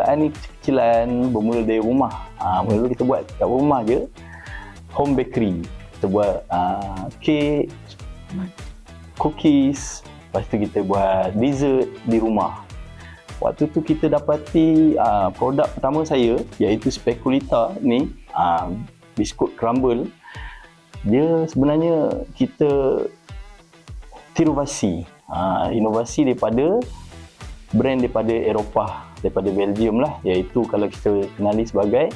perniagaan ni kecil-kecilan, bermula dari rumah. Ha, mula kita buat kat rumah je, home bakery. Kita buat uh, cake, cookies, lepas tu kita buat dessert di rumah. Waktu tu kita dapati uh, produk pertama saya iaitu speculita ni, uh, biskut crumble. Dia sebenarnya kita inovasi. Uh, inovasi daripada brand daripada Eropah, daripada Belgium lah iaitu kalau kita kenali sebagai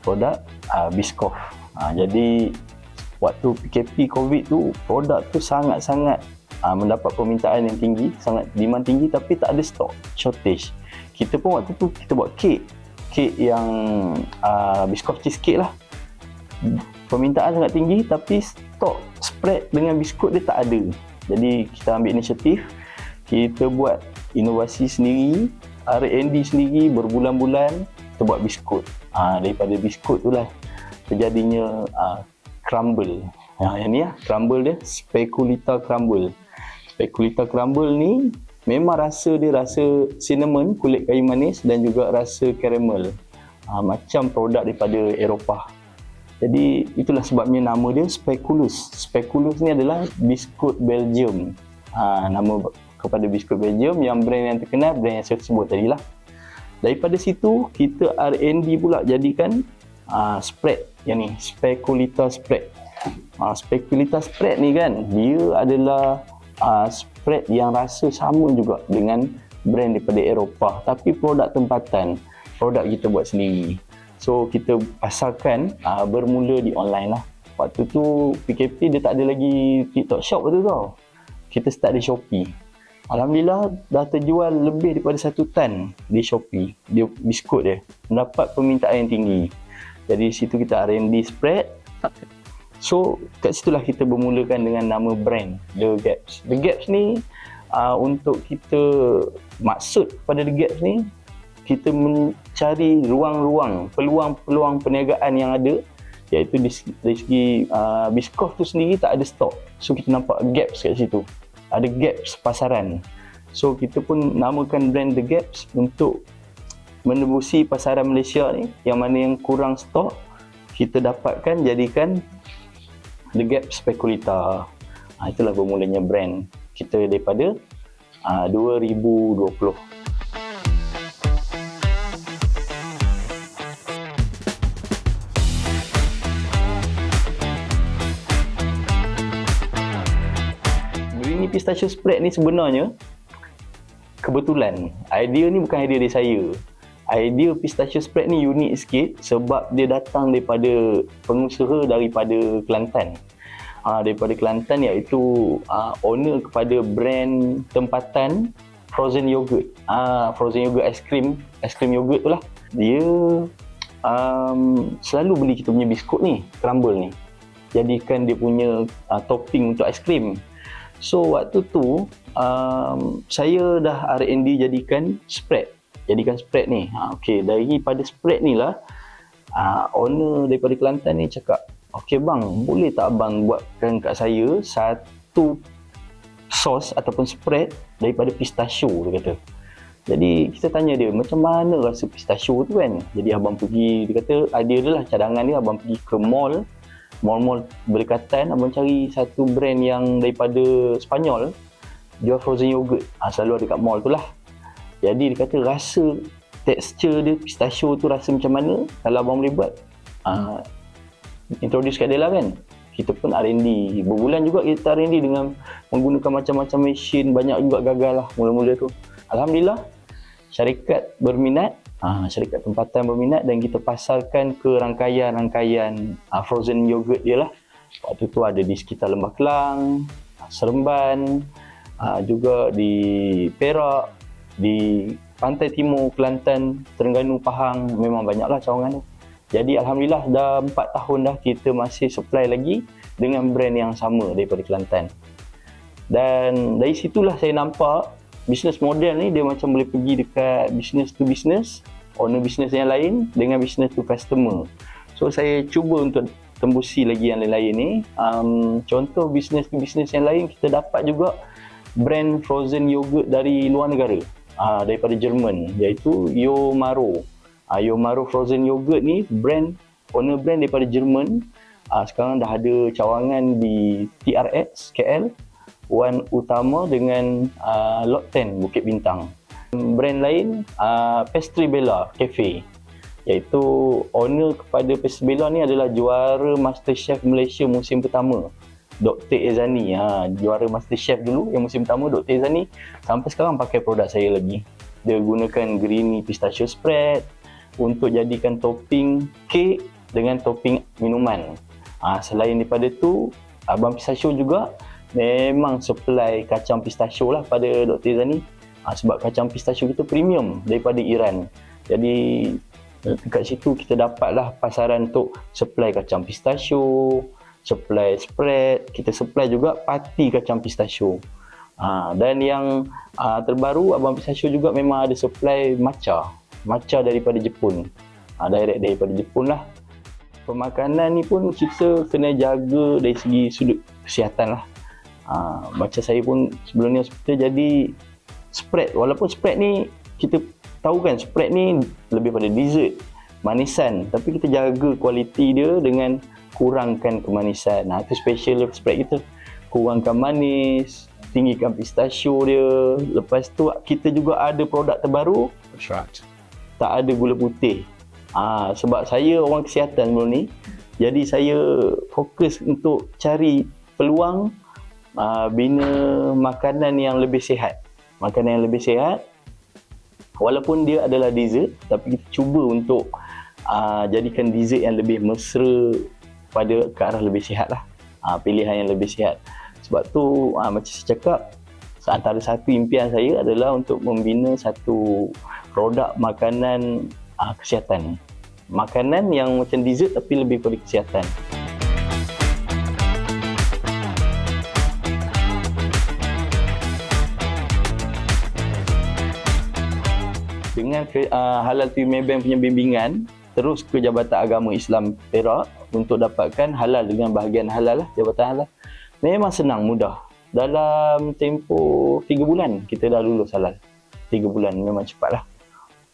produk uh, Biscoff. Uh, jadi waktu PKP COVID tu produk tu sangat-sangat uh, mendapat permintaan yang tinggi, sangat demand tinggi tapi tak ada stok, shortage. Kita pun waktu tu kita buat kek, kek yang uh, biskop cheesecake lah. Permintaan sangat tinggi tapi stok spread dengan biskut dia tak ada. Jadi kita ambil inisiatif, kita buat inovasi sendiri, R&D sendiri berbulan-bulan kita buat biskut. Uh, daripada biskut tu lah terjadinya uh, crumble. Ha, yang ni lah, crumble dia, speculita crumble speculita crumble ni memang rasa dia rasa cinnamon, kulit kayu manis dan juga rasa caramel. Ha, macam produk daripada Eropah. Jadi itulah sebabnya nama dia Speculus. Speculus ni adalah biskut Belgium. Ha, nama kepada biskut Belgium yang brand yang terkenal, brand yang saya sebut tadi lah. Daripada situ kita R&D pula jadikan uh, spread yang ni Speculita spread. Uh, Speculita spread ni kan dia adalah uh, spread yang rasa sama juga dengan brand daripada Eropah. Tapi produk tempatan produk kita buat sendiri. So kita pasarkan uh, bermula di online lah. Waktu tu PKP dia tak ada lagi TikTok shop tu tau. Kita start di Shopee Alhamdulillah dah terjual lebih daripada satu tan di Shopee dia biskut dia mendapat permintaan yang tinggi jadi situ kita R&D spread So kat situlah kita bermulakan dengan nama brand The Gaps. The Gaps ni uh, untuk kita maksud pada The Gaps ni kita mencari ruang-ruang, peluang-peluang perniagaan yang ada iaitu dari segi uh, Biscoff tu sendiri tak ada stok. So kita nampak gaps kat situ. Ada gaps pasaran. So kita pun namakan brand The Gaps untuk menembusi pasaran Malaysia ni yang mana yang kurang stok kita dapatkan jadikan The Gap Speculita. Ha, itulah bermulanya brand kita daripada uh, 2020. Pistachio spread ni sebenarnya kebetulan. Idea ni bukan idea dari saya idea pistachio spread ni unik sikit sebab dia datang daripada pengusaha daripada Kelantan. Uh, daripada Kelantan iaitu uh, owner kepada brand tempatan frozen yogurt. Uh, frozen yogurt ice cream yogurt tu lah. Dia um, selalu beli kita punya biskut ni, crumble ni. Jadikan dia punya uh, topping untuk ice cream. So waktu tu um, saya dah R&D jadikan spread jadikan spread ni. Ha, okay, daripada spread ni lah, uh, owner daripada Kelantan ni cakap, okay bang, boleh tak abang buatkan kat saya satu sos ataupun spread daripada pistachio, dia kata. Jadi kita tanya dia, macam mana rasa pistachio tu kan? Jadi abang pergi, dia kata, idea dia lah cadangan dia, abang pergi ke mall, mall-mall berdekatan, abang cari satu brand yang daripada Spanyol, jual frozen yogurt. Ha, selalu ada kat mall tu lah. Jadi dia kata rasa tekstur dia pistachio tu rasa macam mana kalau abang boleh buat uh, introduce kat dia lah kan. Kita pun R&D berbulan juga kita R&D dengan menggunakan macam-macam mesin banyak juga gagal lah mula-mula tu. Alhamdulillah syarikat berminat uh, syarikat tempatan berminat dan kita pasarkan ke rangkaian-rangkaian uh, frozen yogurt dia lah waktu tu ada di sekitar Lembah Kelang Seremban uh, juga di Perak di pantai timur Kelantan, Terengganu, Pahang memang banyaklah cawangan tu. Jadi alhamdulillah dah 4 tahun dah kita masih supply lagi dengan brand yang sama daripada Kelantan. Dan dari situlah saya nampak bisnes model ni dia macam boleh pergi dekat business to business, owner business yang lain dengan business to customer. So saya cuba untuk tembusi lagi yang lain-lain ni. Um, contoh business to business yang lain kita dapat juga brand frozen yogurt dari luar negara uh, daripada Jerman iaitu Yomaro. Uh, Yomaro frozen yogurt ni brand owner brand daripada Jerman. Uh, sekarang dah ada cawangan di TRX KL, Wan Utama dengan uh, Lot 10 Bukit Bintang. Brand lain uh, Pastry Bella Cafe iaitu owner kepada Pastry Bella ni adalah juara MasterChef Malaysia musim pertama Dr. Ezani ha, juara master chef dulu yang musim pertama Dr. Ezani sampai sekarang pakai produk saya lagi dia gunakan greeny pistachio spread untuk jadikan topping kek dengan topping minuman ha, selain daripada tu Abang Pistachio juga memang supply kacang pistachio lah pada Dr. Ezani ha, sebab kacang pistachio kita premium daripada Iran jadi dekat situ kita dapatlah pasaran untuk supply kacang pistachio supply spread, kita supply juga pati kacang pistachio. Ha, dan yang ha, terbaru Abang Pistachio juga memang ada supply matcha. Matcha daripada Jepun. Ha, direct daripada Jepun lah. Pemakanan ni pun kita kena jaga dari segi sudut kesihatan lah. Ha, macam saya pun sebelum ni hospital jadi spread. Walaupun spread ni kita tahu kan spread ni lebih pada dessert, manisan. Tapi kita jaga kualiti dia dengan kurangkan kemanisan. Nah, itu special spread kita. Kurangkan manis, tinggikan pistachio dia. Lepas tu kita juga ada produk terbaru. That's right. Tak ada gula putih. Ah, sebab saya orang kesihatan sebelum ni. Jadi saya fokus untuk cari peluang ah, bina makanan yang lebih sihat. Makanan yang lebih sihat. Walaupun dia adalah dessert, tapi kita cuba untuk uh, jadikan dessert yang lebih mesra pada ke arah lebih sihat lah ha, pilihan yang lebih sihat sebab tu ha, macam saya cakap antara satu impian saya adalah untuk membina satu produk makanan ha, kesihatan makanan yang macam dessert tapi lebih pada kesihatan dengan uh, halal tu Maybank punya bimbingan terus ke Jabatan Agama Islam Perak untuk dapatkan halal dengan bahagian halal lah, Jabatan Halal. Memang senang, mudah. Dalam tempoh 3 bulan kita dah lulus halal. 3 bulan memang cepat lah.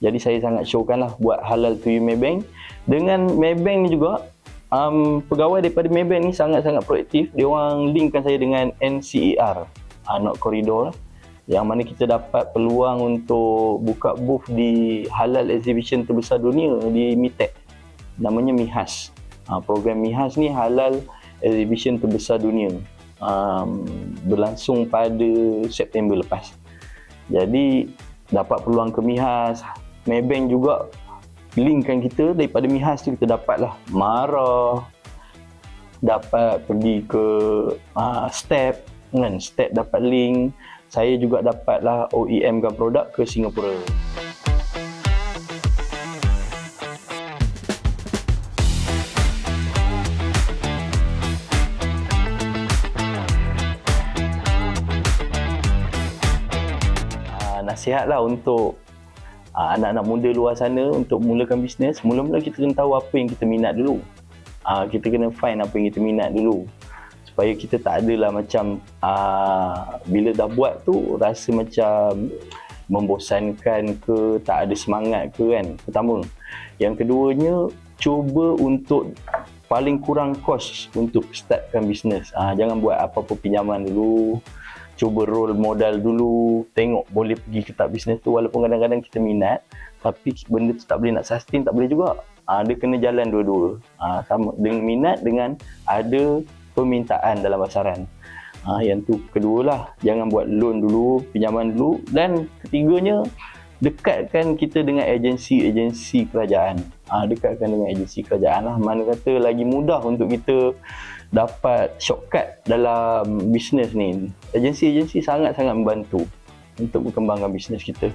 Jadi saya sangat syurkan lah buat halal to you Maybank. Dengan Maybank ni juga, um, pegawai daripada Maybank ni sangat-sangat proaktif. Dia orang linkkan saya dengan NCER, uh, Not Corridor lah yang mana kita dapat peluang untuk buka booth di halal exhibition terbesar dunia di MITEC namanya MIHAS. Ha, program MIHAS ni halal exhibition terbesar dunia. Um, berlangsung pada September lepas. Jadi dapat peluang ke MIHAS. Maybank juga linkkan kita. Daripada MIHAS tu kita dapatlah marah dapat pergi ke uh, step. Kan? Step dapat link saya juga dapatlah OEM kan produk ke Singapura. Ah, nasihatlah untuk ah, anak-anak muda luar sana untuk mulakan bisnes, mula-mula kita kena tahu apa yang kita minat dulu. Ah, kita kena find apa yang kita minat dulu supaya kita tak adalah macam uh, bila dah buat tu rasa macam membosankan ke tak ada semangat ke kan? Pertama. Yang keduanya cuba untuk paling kurang kos untuk startkan bisnes uh, jangan buat apa-apa pinjaman dulu. Cuba roll modal dulu. Tengok boleh pergi ke tak bisnes tu. Walaupun kadang-kadang kita minat tapi benda tu tak boleh nak sustain tak boleh juga. Uh, dia kena jalan dua-dua. Uh, sama dengan minat dengan ada permintaan dalam pasaran. Ha, yang tu kedua lah, jangan buat loan dulu, pinjaman dulu dan ketiganya dekatkan kita dengan agensi-agensi kerajaan. Ha, dekatkan dengan agensi kerajaan lah. Mana kata lagi mudah untuk kita dapat shortcut dalam bisnes ni. Agensi-agensi sangat-sangat membantu untuk berkembangkan bisnes kita.